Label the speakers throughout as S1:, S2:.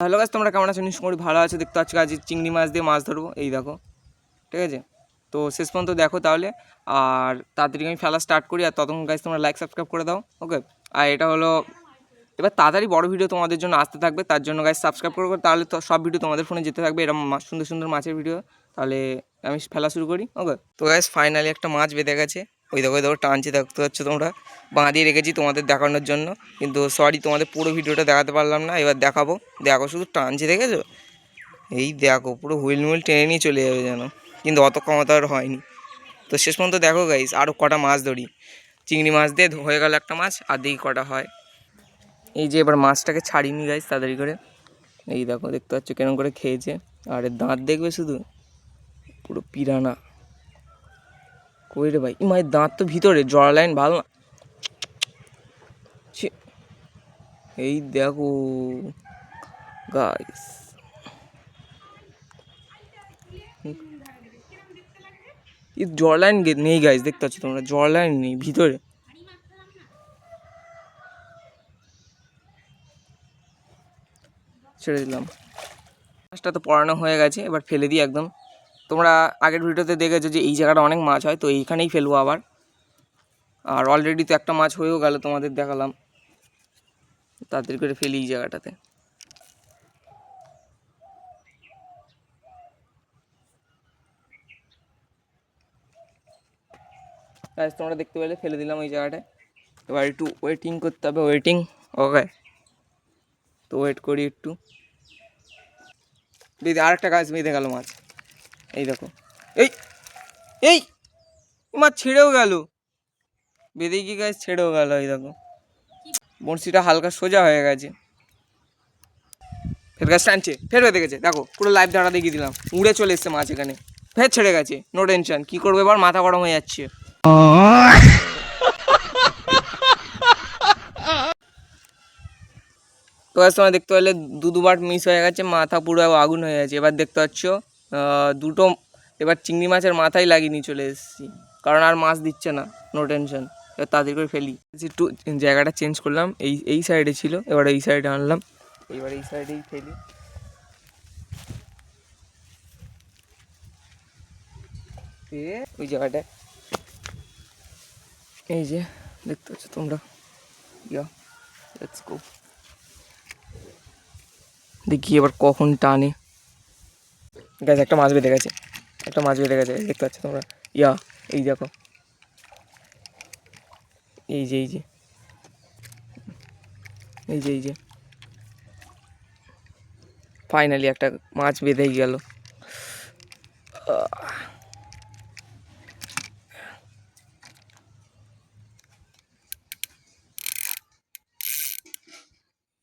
S1: Hello গাছ তোমরা কেমন আছো? নিশ্চয় করি ভালো আছো। দেখতে পাচ্ছ আজ চিংড়ি মাছ দিয়ে মাছ ধরবো। এই দেখো, ঠিক আছে? তো শেষ পর্যন্ত দেখো তাহলে। আর তাড়াতাড়ি আমি ফেলা স্টার্ট করি। আর ততক্ষণ গাছ তোমরা লাইক সাবস্ক্রাইব করে দাও। ওকে আর এটা হলো, এবার তাড়াতাড়ি বড় ভিডিও তোমাদের জন্য আসতে থাকবে। তার জন্য গাছ সাবস্ক্রাইব করে তাহলে তো সব ভিডিও তোমাদের ফোনে যেতে থাকবে। এরকম সুন্দর সুন্দর মাছের ভিডিও তাহলে আমি ফেলা শুরু করি। ওকে তো গাছ ফাইনালি একটা মাছ বেঁধে গেছে। ওই দেখো ওই দেখো, টানছে, দেখতে পাচ্ছ তোমরা? বাঁধিয়ে রেখেছি তোমাদের দেখানোর জন্য। কিন্তু সরি তোমাদের পুরো ভিডিওটা দেখাতে পারলাম না, এবার দেখাবো। দেখো, শুধু টানছে, দেখেছ? এই দেখো, পুরো হুইল মুইল টেনে নিয়ে চলে যাবে যেন। কিন্তু অত ক্ষমতা আর হয়নি। তো শেষ পর্যন্ত দেখো গাইস আরও কটা মাছ ধরি। চিংড়ি মাছ দিয়ে হয়ে গেল একটা মাছ, আর দেখি কটা হয়। এই যে এবার মাছটাকে ছাড়িনি গাইস তাড়াতাড়ি করে। এই দেখো, দেখতে পাচ্ছ কেরম করে খেয়েছে। আর দাঁত দেখবে শুধু? পুরো পিরানা। কই রে ভাই? মায়ের দাঁত তো ভিতরে জড়া লাইন ভালো না। এই দেখো গাইস জড় লাইন নেই গাইস দেখতে পাচ্ছ তোমরা? জড় লাইন নেই ভিতরে। ছেড়ে দিলাম। মাছটা তো পড়ানো হয়ে গেছে, এবার ফেলে দিই একদম। তোমরা আগের ভিডিওতে দেখেছ যে এই জায়গাটা অনেক মাছ হয়, তো এইখানেই ফেলব আবার। আর অলরেডি তো একটা মাছ হয়েও গেল তোমাদের দেখালাম। তাড়াতাড়ি করে ফেলি এই জায়গাটাতে। তোমরা দেখতে পেলে, ফেলে দিলাম ওই জায়গাটায়। এবার একটু ওয়েটিং করতে হবে ওয়েটিং ওকে তো ওয়েট করি একটু। দিদি, আরেকটা গাছ বেঁধে গেল মাছ। এই দেখো। এই এই মাছ ছেড়েও গেল। বেঁধে গিয়ে গাছ ছেড়েও গেল, এই দেখো। বড়শিটা হালকা সোজা হয়ে গেছে। ফের গাছ টানছে ফের বেঁধে গেছে। দেখো, পুরো লাইভ দাঁড়া দেখিয়ে দিলাম। উড়ে চলে এসছে মাছ এখানে। ফের ছেড়ে গেছে নো টেনশন কী করব এবার? মাথা গরম হয়ে যাচ্ছে। তো তোমার দেখতে পেলে দু দুবার মিস হয়ে গেছে, মাথা পুরো আগুন হয়ে গেছে। এবার দেখতে পাচ্ছ দুটো, এবার চিংড়ি মাছের মাথায় লাগিয়ে নিয়ে চলে এসেছি। কারণ আর মাছ দিচ্ছে না নো টেনশন এবার তাদের করে ফেলি। একটু জায়গাটা চেঞ্জ করলাম, এই এই সাইডে ছিল, এবার এই সাইডে আনলাম। এবার এই সাইডেই ফেলি। ওই জায়গাটায়। এই যে, দেখতে পাচ্ছ তোমরা? ইয়া দেখি এবার কখন টানে। গাছ একটা মাছ বেঁধে গেছে। একটা মাছ বেঁধে গেছে, দেখতে পাচ্ছ তোমরা? ইয়া, এই দেখো। এই যে এই যে। এই যে এই যে। ফাইনালি একটা মাছ বেঁধেই গেল।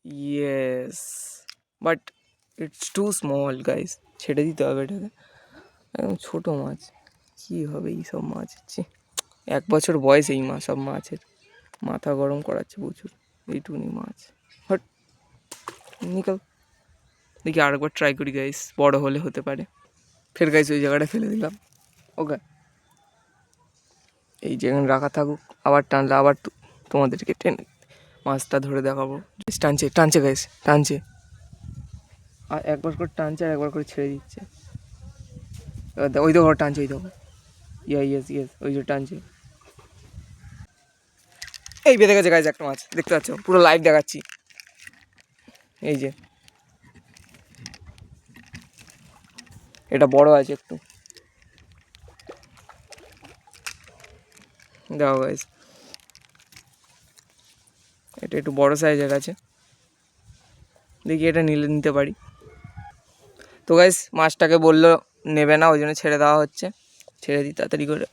S1: Yes but it's too small guys ছেড়ে দিতে হবে এটাকে। একদম ছোটো মাছ। কী হবে এই সব মাছ হচ্ছে এক বছর বয়স এই মাছ সব মাছের। মাথা গরম করাচ্ছে প্রচুর। এইটুকুনি মাছ। হট। নিকাল। দেখি আরেকবার ট্রাই করি গাইস বড় হলে হতে পারে। ফের গাইস ওই জায়গাটা ফেলে দিলাম। ওকে এই যেখানে রাখা থাকুক। আবার টানলে আবার তোমাদেরকে টেনে মাছটা ধরে দেখাবো। টানছে টানছে গাইস টানছে। আর একবার করে টানছে আর একবার করে ছেড়ে দিচ্ছে। এবার ওই দেখো টানছে, ওই দেখো। ইয়া ইয়েস ইয়েস ওই যে টানছে। এই বেঁধে গেছে গাইজ একটা মাছ, দেখতে পাচ্ছ? পুরো লাইভ দেখাচ্ছি। এই যে। এটা বড় আছে একটু। দেখো গাইজ এটা একটু বড় সাইজের আছে। দেখি এটা নিলে নিতে পারি। তো গাইস মাছটাকে বলল, নেবে না ওই জন্য ছেড়ে দেওয়া হচ্ছে। ছেড়ে দিই তাড়াতাড়ি করে।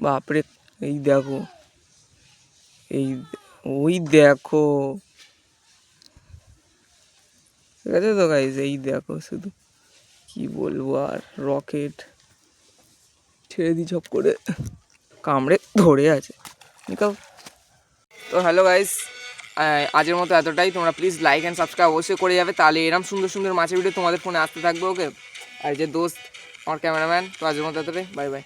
S1: বাপরে, এই দেখো। এই ওই দেখো। ঠিক আছে তো গাইস এই দেখো শুধু। কি বলব আর রকেট ছেড়ে দিই ঝপ করে। কামড়ে ধরে আছে। তো হ্যালো গাইস আজের মতো এতটাই। তোমরা প্লিজ লাইক অ্যান্ড সাবস্ক্রাইব অবশ্যই করে যাবে। তাহলে এরম সুন্দর সুন্দর মাছের ভিডিও তোমাদের ফোনে আসতে থাকবে ওকে আর যে দোস্ত, আমার ক্যামেরাম্যান তো আজের মতো এতটাই। Bye bye